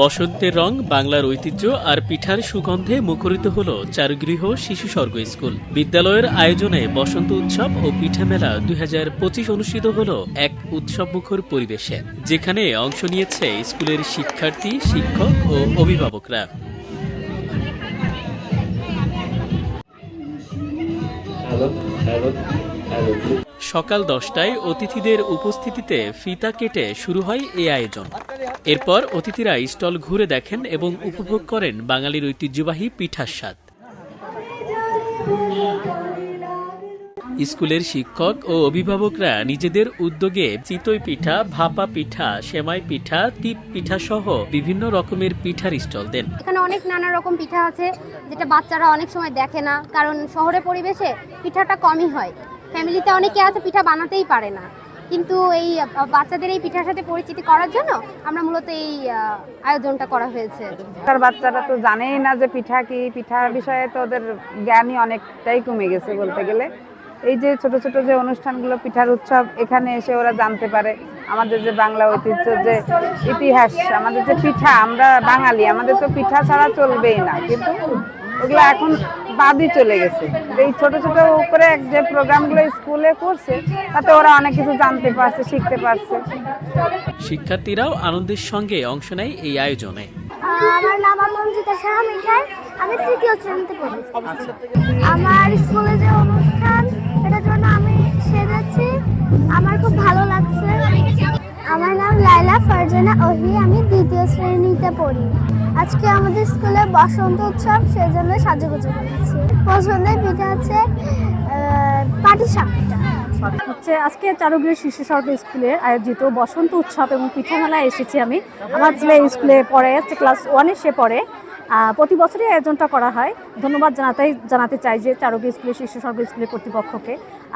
বসন্তের রং বাংলার ঐতিহ্য আর পিঠার সুগন্ধে মুখরিত হল চারুগৃহ শিশু স্বর্গ স্কুল। বিদ্যালয়ের আয়োজনে বসন্ত উৎসব ও পিঠা মেলা দুই হাজার পঁচিশ অনুষ্ঠিত হল এক উৎসবমুখর পরিবেশে যেখানে অংশ নিয়েছে স্কুলের শিক্ষার্থী শিক্ষক ও অভিভাবকরা। সকাল দশটায় অতিথিদের উপস্থিতিতে ফিতা কেটে শুরু হয় এই আয়োজন। এরপর অতিথিরা স্টল ঘুরে দেখেন এবং উপভোগ করেন বাঙালির ঐতিহ্যবাহী পিঠার স্বাদ। স্কুলের শিক্ষক ও অভিভাবকরা নিজেদের উদ্যোগে চিতই পিঠা, ভাপা পিঠা, সেমাই পিঠা টিপ পিঠা সহ বিভিন্ন রকমের পিঠার স্টল দেন। এখানে অনেক নানা রকম পিঠা আছে, যেটা বাচ্চারা অনেক সময় দেখে না, কারণ শহরে পরিবেশে পিঠাটা কমই হয়। ফ্যামিলিতে অনেকে আছে, পিঠা বানাতেই পারে না। কিন্তু এই বাচ্চাদের এই পিঠার সাথে পরিচিতি করার জন্য আমরা মূলত এই আয়োজনটা করা হয়েছে। তার বাচ্চারা তো জানেই না যে পিঠা কি পিঠার বিষয়ে তো ওদের জ্ঞানই অনেকটাই কমে গেছে বলতে গেলে। এই যে ছোট ছোট যে অনুষ্ঠানগুলো, পিঠার উৎসব, এখানে এসে ওরা জানতে পারে আমাদের যে বাংলা ঐতিহ্য, যে ইতিহাস, আমাদের যে পিঠা, আমরা বাঙালি, আমাদের তো পিঠা ছাড়া চলবেই না। কিন্তু ওগুলো এখন বাদই চলে গেছে। এই ছোট ছোট উপরে যে প্রোগ্রামগুলো স্কুলে করছে তাতে ওরা অনেক কিছু জানতে পারছে শিখতে পারছে। শিক্ষার্থীরাও আনন্দের সঙ্গে অংশ নেয় এই আয়োজনে। আমার নাম অঞ্জিতা সাহা মিঠাই। আমি তৃতীয় শ্রেণীতে পড়ি আমার স্কুলে যে অনুষ্ঠান এটার জন্য আমি সেরেছি আমার খুব ভালো লাগছে। আমার নাম লাইলা ফারজানা ওহি আমি দ্বিতীয় শ্রেণীতে পড়ি। আজকে আমাদের স্কুলে বসন্ত উৎসব, সেজন্য সাজুগুজু করেছি। পছন্দের পিঠা হচ্ছে পাটি সাপটা। হচ্ছে, আজকে চারুগৃহ শিশু সরকারি স্কুলে আয়োজিত বসন্ত উৎসব এবং পিঠা মেলায় এসেছি আমি। আমার ছেলে স্কুলে পড়ে হচ্ছে ক্লাস ওয়ানে সে পড়ে। প্রতি বছরই আয়োজনটা করা হয়। ধন্যবাদ জানাতে জানাতে চাই যে চারুগৃহ স্কুলের শিশু সরকারি স্কুলের কর্তৃপক্ষকে।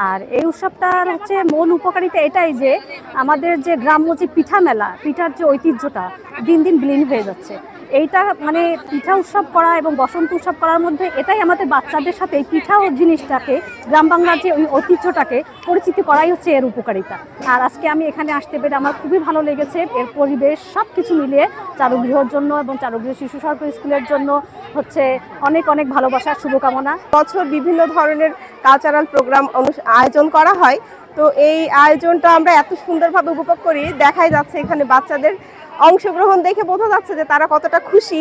আর এই উৎসবটার হচ্ছে মূল উপকারিতা এটাই যে, আমাদের যে গ্রাম্য যে পিঠা মেলা, পিঠার যে ঐতিহ্যটা দিন দিন বিলীন হয়ে যাচ্ছে। এইটা মানে পিঠা উৎসব করা এবং বসন্ত উৎসব করার মধ্যে এটাই আমাদের বাচ্চাদের সাথে এই পিঠা ও জিনিসটাকে, গ্রাম বাংলার যে ওই ঐতিহ্যটাকে পরিচিতি করাই হচ্ছে এর উপকারিতা। আর আজকে আমি এখানে আসতে পেরে আমার খুবই ভালো লেগেছে। এর পরিবেশ সব কিছু মিলিয়ে চারুগৃহর জন্য এবং চারুগৃহ শিশু সরকারি স্কুলের জন্য হচ্ছে অনেক অনেক ভালোবাসার শুভকামনা। বছর বিভিন্ন ধরনের কালচারাল প্রোগ্রাম আয়োজন করা হয়। তো এই আয়োজনটা আমরা এত সুন্দরভাবে উপভোগ করি। দেখাই যাচ্ছে এখানে বাচ্চাদের অংশগ্রহণ দেখে বোঝা যাচ্ছে যে তারা কতটা খুশি।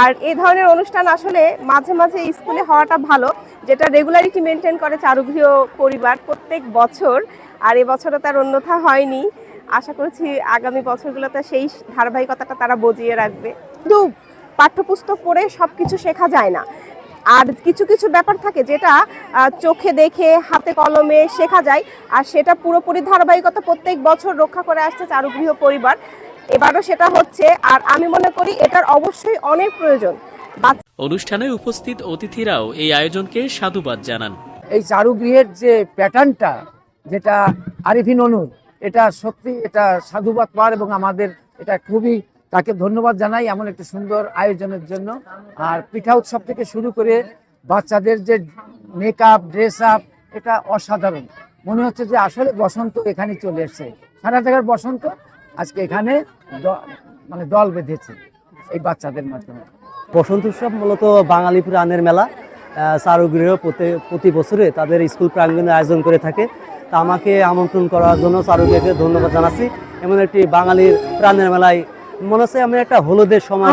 আর এই ধরনের অনুষ্ঠান আসলে মাঝে মাঝে স্কুলে হওয়াটা ভালো, যেটা রেগুলারিটি মেনটেন করে চারুগৃহ পরিবার প্রত্যেক বছর। আর এবছরও তার অন্যথা হয়নি। আশা করছি আগামী বছরগুলোতে সেই ধারাবাহিকতাটা তারা বজিয়ে রাখবে। কিন্তু পাঠ্যপুস্তক পড়ে সব কিছু শেখা যায় না। আর কিছু কিছু ব্যাপার থাকে যেটা চোখে দেখে, হাতে কলমে শেখা যায়। আর সেটা পুরোপুরি ধারাবাহিকতা প্রত্যেক বছর রক্ষা করে আসছে চারুগৃহ পরিবার। এবারও সেটা হচ্ছে আর আমি মনে করি এটার অবশ্যই অনেক প্রয়োজন। বাচ্চা অনুষ্ঠানে উপস্থিত অতিথিরাও এই আয়োজনকে সাধুবাদ জানান। এই চারুগৃহের যে প্যাটার্নটা যেটা আরিফিন অনুর এটা সত্যি এটা সাধুবাদ পাওয়ার এবং আমাদের এটা খুবই তাকে ধন্যবাদ জানাই এমন একটি সুন্দর আয়োজনের জন্য। আর পিঠা উৎসব থেকে শুরু করে বাচ্চাদের যে মেকআপ ড্রেস আপ এটা অসাধারণ। মনে হচ্ছে যে আসলে বসন্ত এখানে চলে এসছে। সারা জায়গার বসন্ত আজকে এখানে মানে দল বেঁধেছে এই বাচ্চাদের মাধ্যমে। বসন্ত উৎসব মূলত বাঙালি প্রাণের মেলা। চারুগৃহ প্রতি প্রতি বছরে তাদের স্কুল প্রাঙ্গণে আয়োজন করে থাকে। তা আমাকে আমন্ত্রণ করার জন্য চারুগৃহকে ধন্যবাদ জানাচ্ছি। এমন একটি বাঙালির প্রাণের মেলায়। মনে হচ্ছে আমি একটা হলুদের সময়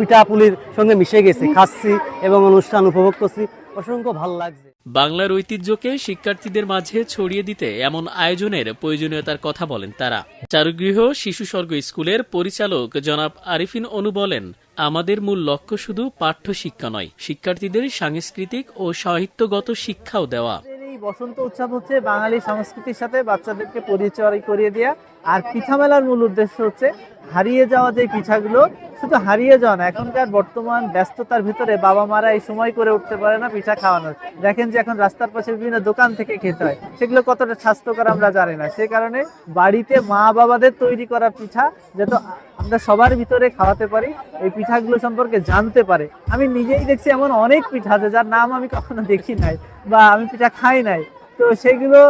পিঠাপুলির সঙ্গে মিশে গেছি। খাচ্ছি এবং অনুষ্ঠান উপভোগ করছি। অসংখ্য ভালো লাগছে। বাংলার ঐতিহ্যকে শিক্ষার্থীদের মাঝে ছড়িয়ে দিতে এমন আয়োজনের প্রয়োজনীয়তার কথা বলেন তারা। চারুগৃহ শিশু স্বর্গ স্কুলের পরিচালক জনাব আরিফিন অনু বলেন আমাদের মূল লক্ষ্য শুধু পাঠ্য শিক্ষা নয় শিক্ষার্থীদের সাংস্কৃতিক ও সাহিত্যগত শিক্ষাও দেওয়া। এই বসন্ত উৎসব হচ্ছে বাঙালি সংস্কৃতির সাথে বাচ্চাদেরকে পরিচয় করিয়ে দেওয়া আর পিঠা মেলার মূল উদ্দেশ্য হচ্ছে হারিয়ে যাওয়া যে পিঠাগুলো শুধু হারিয়ে যাওয়া না, এখনকার বর্তমান ব্যস্ততার ভিতরে বাবা মারা এই সময় করে উঠতে পারে না পিঠা খাওয়ানোর। দেখেন যে এখন রাস্তার পাশে বিভিন্ন দোকান থেকে খেতে হয়। সেগুলো কতটা স্বাস্থ্যকর আমরা জানি না। সে কারণে বাড়িতে মা বাবাদের তৈরি করা পিঠা যাতে আমরা সবার ভিতরে খাওয়াতে পারি, এই পিঠাগুলো সম্পর্কে জানতে পারে। আমি নিজেই দেখছি এমন অনেক পিঠা আছে যার নাম আমি কখনো দেখি নাই বা আমি পিঠা খাই নাই। তো সেগুলো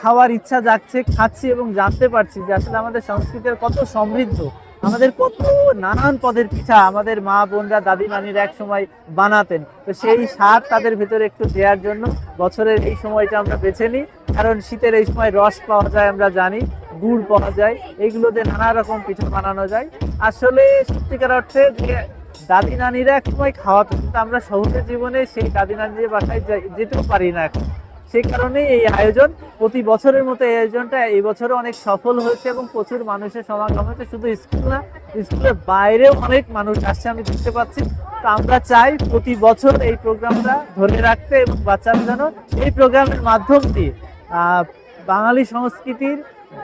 খাওয়ার ইচ্ছা যাচ্ছে খাচ্ছি এবং জানতে পারছি যে আসলে আমাদের সংস্কৃতির কত সমৃদ্ধ। আমাদের কত নানান পদের পিঠা আমাদের মা বোনরা দাদি নানিরা এক সময় বানাতেন। তো সেই স্বাদ তাদের ভেতরে একটু দেওয়ার জন্য বছরের এই সময়টা আমরা বেছে নিই। কারণ শীতের এই সময় রস পাওয়া যায় আমরা জানি, গুড় পাওয়া যায় এইগুলো দিয়ে নানা রকম পিঠা বানানো যায়। আসলে সত্যিকার অর্থে যে দাদি নানিরা এক সময় খাওয়াতো, কিন্তু আমরা শহরের জীবনে সেই দাদি নানির বাসায় যেতেও পারি না এখন। সেই কারণে এই আয়োজন প্রতি বছরের মতো এই আয়োজনটা এই বছরও অনেক সফল হয়েছে এবং প্রচুর মানুষের সমাগম হয়েছে। শুধু স্কুল না, স্কুলের বাইরেও অনেক মানুষ আসছে, আমি দেখতে পাচ্ছি। তো আমরা চাই প্রতি বছর এই প্রোগ্রামটা ধরে রাখতে এবং বাচ্চারা যেন এই প্রোগ্রামের মাধ্যম দিয়ে বাঙালি সংস্কৃতির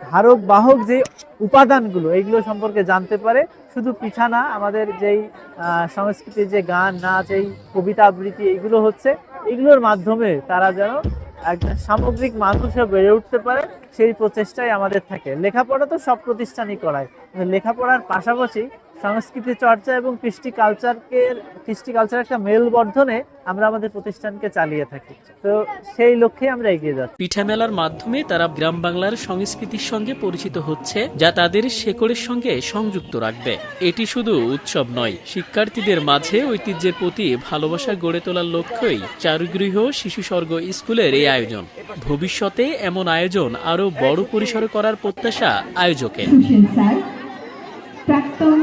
ধারক বাহক যে উপাদানগুলো, এইগুলো সম্পর্কে জানতে পারে। শুধু পিঠা না, আমাদের যেই সংস্কৃতির যে গান, নাচ, এই কবিতা আবৃত্তি, এইগুলো হচ্ছে। এগুলোর মাধ্যমে তারা যেন একটা সামগ্রিক মানুষ বেড়ে উঠতে পারে, সেই প্রচেষ্টাই আমাদের থাকে। লেখাপড়া তো সব প্রতিষ্ঠানই করায়। লেখাপড়ার পাশাপাশি সংস্কৃতি চর্চা এবং কৃষ্টি কালচারকে কৃষ্টি কালচার একটা মেলবর্ধনে আমরা আমাদের প্রতিষ্ঠানকে চালিয়ে থাকি। তো সেই লক্ষ্যে আমরা এগিয়ে যাচ্ছি। পিঠা মেলার মাধ্যমে তারা গ্রাম বাংলার সংস্কৃতির সঙ্গে পরিচিত হচ্ছে যা তাদের শেকড়ের সঙ্গে সংযুক্ত রাখবে। এটি শুধু উৎসব নয় শিক্ষার্থীদের মাঝে ঐতিহ্যের প্রতি ভালোবাসা গড়ে তোলার লক্ষ্যই চারুগৃহ শিশু স্বর্গ স্কুলের এই আয়োজন। ভবিষ্যতে এমন আয়োজন আরও বড় পরিসরে করার প্রত্যাশা আয়োজকের। প্রাক্তন